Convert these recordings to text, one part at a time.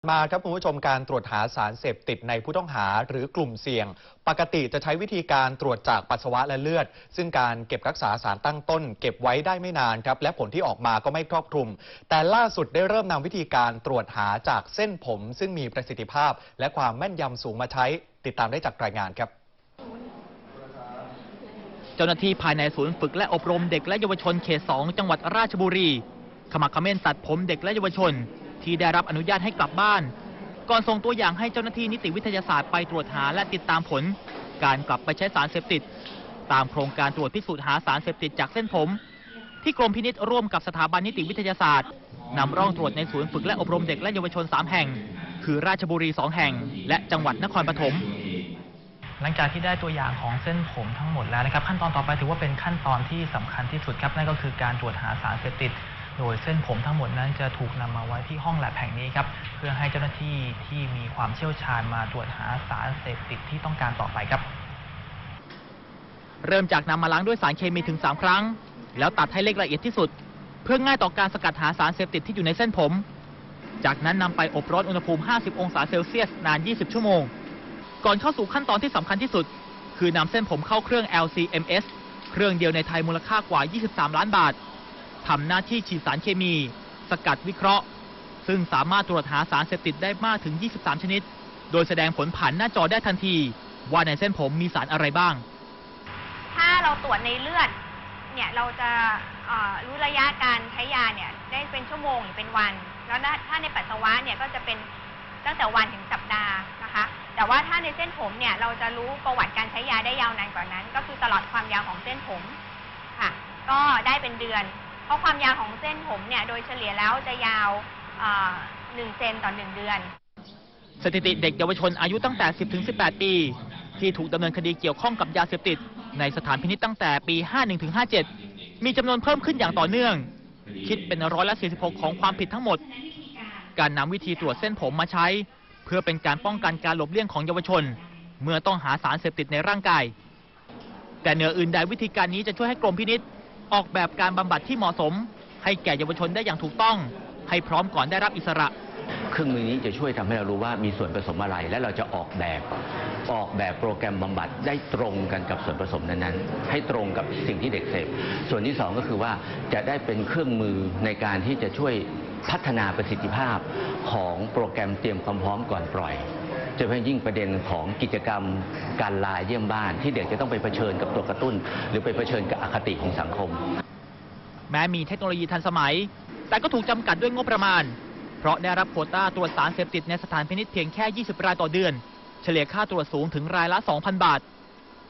มาครับคุณผู้ชมการตรวจหาสารเสพติดในผู้ต้องหาหรือกลุ่มเสี่ยง ปกติจะใช้วิธีการตรวจจากปัสสาวะและเลือด ซึ่งการเก็บรักษาสารตั้งต้น เก็บไว้ได้ไม่นานครับและผลที่ออกมาก็ไม่ครอบคลุม แต่ล่าสุดได้เริ่มนำวิธีการตรวจหาจากเส้นผม ซึ่งมีประสิทธิภาพ และความแม่นยำสูงมาใช้ ติดตามได้จากรายงานครับเจ้าหน้าที่ภายในศูนย์ฝึกและอบรมเด็กและเยาวชนเขต 2 จังหวัดราชบุรีขมักเขม้นตัดผมเด็กและเยาวชน ที่ได้รับอนุญาตให้กลับบ้าน ก่อนส่งตัวอย่างให้เจ้าหน้าที่นิติวิทยาศาสตร์ไปตรวจหาและติดตามผล การกลับไปใช้สารเสพติด ตามโครงการตรวจพิสูจน์หาสารเสพติดจากเส้นผม ที่กรมพินิษร่วมกับสถาบันนิติวิทยาศาสตร์นำร่องตรวจในศูนย์ฝึกและอบรมเด็กและเยาวชน 3 แห่ง คือราชบุรี 2 แห่ง และจังหวัดนครปฐมหลังจากที่ได้ตัวอย่างของเส้นผมทั้งหมดแล้วนะครับ ขั้นตอนต่อไปถือว่าเป็นขั้นตอนที่สำคัญที่สุดครับนั่นก็คือการตรวจหาสารเสพติด โดยเส้นผมทั้งหมดนั้นจะถูกนำมาไว้ที่ห้องแลบแห่งนี้ครับ เพื่อให้เจ้าหน้าที่ที่มีความเชี่ยวชาญมาตรวจหาสารเสพติดที่ต้องการต่อไปครับ เริ่มจากนำมาล้างด้วยสารเคมีถึง 3 ครั้ง แล้วตัดให้เล็กละเอียดที่สุด เพื่อง่ายต่อการสกัดหาสารเสพติดที่อยู่ในเส้นผม จากนั้นนำไปอบร้อนอุณหภูมิ 50 องศาเซลเซียสนาน 20 ชั่วโมง ก่อนเข้าสู่ขั้นตอนที่สำคัญที่สุด คือนำเส้นผมเข้าเครื่อง LCMS เครื่องเดียวในไทยมูลค่ากว่า 23 ล้านบาท ทำหน้าที่ฉีดสารเคมี สกัดวิเคราะห์ ซึ่งสามารถตรวจหาสารเสพติดได้มากถึง 23 ชนิด โดยแสดงผลผ่านหน้าจอได้ทันที ว่าในเส้นผมมีสารอะไรบ้าง ถ้าเราตรวจในเลือดเนี่ยเราจะรู้ระยะการใช้ยาเนี่ยได้เป็นชั่วโมงหรือเป็นวัน แล้วถ้าในปัสสาวะเนี่ยก็จะเป็นตั้งแต่วันถึงสัปดาห์นะคะ แต่ว่าถ้าในเส้นผมเนี่ยเราจะรู้ประวัติการใช้ยาได้ยาวนานกว่านั้น ก็คือตลอดความยาวของเส้นผมค่ะ ก็ได้เป็นเดือน เพราะความยาวของเส้นผมเนี่ยโดยเฉลี่ยแล้วจะยาวหนึ่งเซนต่อหนึ่งเดือน สถิติเด็กเยาวชนอายุตั้งแต่ 10ถึง18 ปี ที่ถูกดำเนินคดีเกี่ยวข้องกับยาเสพติด ในสถานพินิจตั้งแต่ปี 51ถึง57 มีจำนวนเพิ่มขึ้นอย่างต่อเนื่อง คิดเป็นร้อยละ 46 ของความผิดทั้งหมด การนำวิธีตรวจเส้นผมมาใช้ เพื่อเป็นการป้องกันการหลบเลี่ยงของเยาวชน เมื่อต้องหาสารเสพติดในร่างกาย แต่เหนืออื่นใดวิธีการนี้จะช่วยให้กรมพินิษ ออกแบบการบำบัดที่เหมาะสม ให้แก่เยาวชนได้อย่างถูกต้อง ให้พร้อมก่อนได้รับอิสระเครื่องมือนี้จะช่วยทำให้เรารู้ว่ามีส่วนผสมอะไร และเราจะออกแบบออกแบบโปรแกรมบำบัดได้ตรงกันกับส่วนผสมนั้นๆ ให้ตรงกับสิ่งที่เด็กเสพส่วนที่สองก็คือว่าจะได้เป็นเครื่องมือในการที่จะช่วยพัฒนาประสิทธิภาพของโปรแกรมเตรียมความพร้อมก่อนปล่อย จะเป็นยิ่งประเด็นของกิจกรรมการลาเยี่ยมบ้าน ที่เด็กจะต้องไปเผชิญกับตัวกระตุ้น หรือไปเผชิญกับอคติของสังคม แม้มีเทคโนโลยีทันสมัย แต่ก็ถูกจำกัดด้วยงบประมาณ เพราะได้รับโควต้าตรวจสารเสพติดในสถานพินิษเพียงแค่ 20 รายต่อเดือน เฉลี่ยค่าตรวจสูงถึงรายละ 2,000 บาท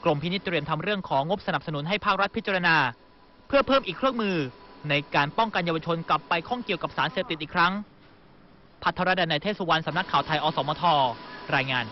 กรมพินิษเตรียมทำเรื่องของงบสนับสนุนให้ภาครัฐพิจารณา เพื่อเพิ่มอีกเครื่องมือในการป้องกันเยาวชนกลับไปข้องเกี่ยวกับสารเสพติดอีกครั้งพัทรดนัยเทศวรรณสำนักข่าวไทยอสมท รายงาน